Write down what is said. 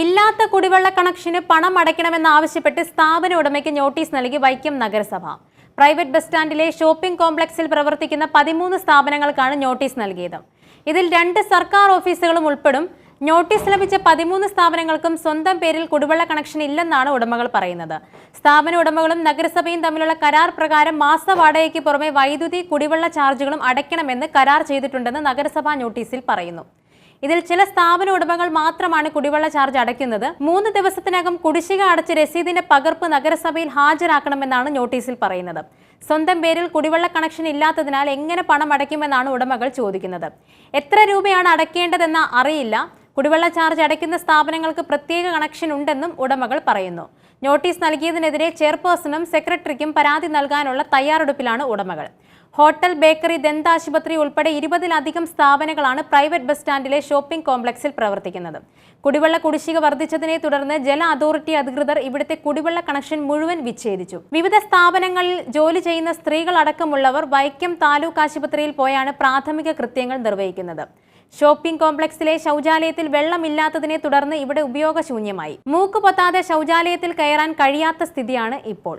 ഇല്ലാത്ത കുടിവെള്ള കണക്ഷന് പണം അടയ്ക്കണമെന്നാവശ്യപ്പെട്ട് സ്ഥാപന ഉടമയ്ക്ക് നോട്ടീസ് നൽകി വൈക്കം നഗരസഭ. പ്രൈവറ്റ് ബസ് സ്റ്റാൻഡിലെ ഷോപ്പിംഗ് കോംപ്ലക്സിൽ പ്രവർത്തിക്കുന്ന പതിമൂന്ന് സ്ഥാപനങ്ങൾക്കാണ് നോട്ടീസ് നൽകിയത്. ഇതിൽ രണ്ട് സർക്കാർ ഓഫീസുകളും ഉൾപ്പെടും. നോട്ടീസ് ലഭിച്ച പതിമൂന്ന് സ്ഥാപനങ്ങൾക്കും സ്വന്തം പേരിൽ കുടിവെള്ള കണക്ഷൻ ഇല്ലെന്നാണ് ഉടമകൾ പറയുന്നത്. സ്ഥാപന ഉടമകളും നഗരസഭയും തമ്മിലുള്ള കരാർ പ്രകാരം മാസ വാടകയ്ക്ക് പുറമെ വൈദ്യുതി കുടിവെള്ള ചാർജുകളും അടയ്ക്കണമെന്ന് കരാർ ചെയ്തിട്ടുണ്ടെന്ന് നഗരസഭാ നോട്ടീസിൽ പറയുന്നു. ഇതിൽ ചില സ്ഥാപന ഉടമകൾ മാത്രമാണ് കുടിവെള്ള ചാർജ് അടയ്ക്കുന്നത്. മൂന്ന് ദിവസത്തിനകം കുടിശ്ശിക അടച്ച് രസീതിന്റെ പകർപ്പ് നഗരസഭയിൽ ഹാജരാക്കണമെന്നാണ് നോട്ടീസിൽ പറയുന്നത്. സ്വന്തം പേരിൽ കുടിവെള്ള കണക്ഷൻ ഇല്ലാത്തതിനാൽ എങ്ങനെ പണം അടയ്ക്കുമെന്നാണ് ഉടമകൾ ചോദിക്കുന്നത്. എത്ര രൂപയാണ് അടയ്ക്കേണ്ടതെന്ന് അറിയില്ല. കുടിവെള്ള ചാർജ് അടയ്ക്കുന്ന സ്ഥാപനങ്ങൾക്ക് പ്രത്യേക കണക്ഷൻ ഉണ്ടെന്നും ഉടമകൾ പറയുന്നു. നോട്ടീസ് നൽകിയതിനെതിരെ ചെയർപേഴ്സണും സെക്രട്ടറിക്കും പരാതി നൽകാനുള്ള തയ്യാറെടുപ്പിലാണ് ഉടമകൾ. ഹോട്ടൽ ബേക്കറി ദന്താശുപത്രി ഉൾപ്പെടെ ഇരുപതിലധികം സ്ഥാപനങ്ങളാണ് പ്രൈവറ്റ് ബസ് സ്റ്റാൻഡിലെ ഷോപ്പിംഗ് കോംപ്ലക്സിൽ പ്രവർത്തിക്കുന്നത്. കുടിവെള്ള കുടിശ്ശിക വർദ്ധിച്ചതിനെ തുടർന്ന് ജല അതോറിറ്റി അധികൃതർ ഇവിടുത്തെ കുടിവെള്ള കണക്ഷൻ മുഴുവൻ വിച്ഛേദിച്ചു. വിവിധ സ്ഥാപനങ്ങളിൽ ജോലി ചെയ്യുന്ന സ്ത്രീകൾ അടക്കമുള്ളവർ വൈക്കം താലൂക്ക് ആശുപത്രിയിൽ പോയാണ് പ്രാഥമിക കൃത്യങ്ങൾ നിർവഹിക്കുന്നത്. ഷോപ്പിംഗ് കോംപ്ലക്സിലെ ശൗചാലയത്തിൽ വെള്ളമില്ലാത്തതിനെ തുടർന്ന് ഇവിടെ ഉപയോഗശൂന്യമായി. മൂക്ക് പൊത്താതെ ശൗചാലയത്തിൽ കയറാൻ കഴിയാത്ത സ്ഥിതിയാണ് ഇപ്പോൾ.